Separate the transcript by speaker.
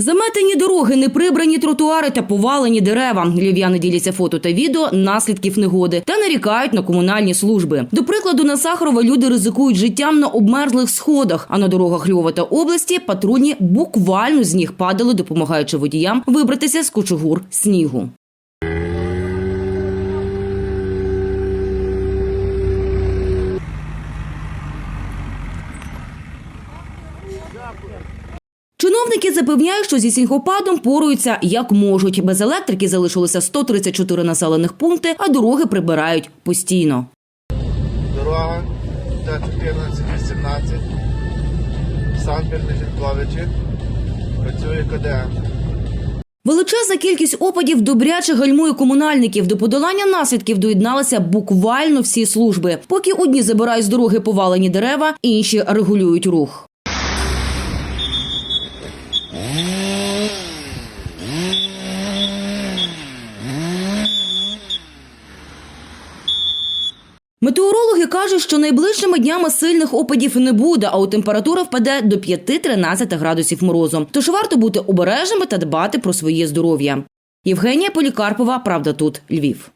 Speaker 1: Заметені дороги, неприбрані тротуари та повалені дерева. Львів'яни діляться фото та відео наслідків негоди та нарікають на комунальні служби. До прикладу, на Сахарова люди ризикують життям на обмерзлих сходах, а на дорогах Львова та області патрульні буквально з ніг падали, допомагаючи водіям вибратися з кучугур снігу. Чиновники запевняють, що зі снігопадом поруються як можуть. Без електрики залишилося 134 населених пункти, а дороги прибирають постійно.
Speaker 2: Дорога Т-14-18, Санкт Жінковичі, працює КДМ.
Speaker 1: Величезна кількість опадів добряче гальмує комунальників. До подолання наслідків доєдналися буквально всі служби. Поки одні забирають з дороги повалені дерева, інші регулюють рух. Метеорологи кажуть, що найближчими днями сильних опадів не буде, а у температура впаде до 5-13 градусів морозу. Тож варто бути обережними та дбати про своє здоров'я. Євгенія Полікарпова, правда тут, Львів.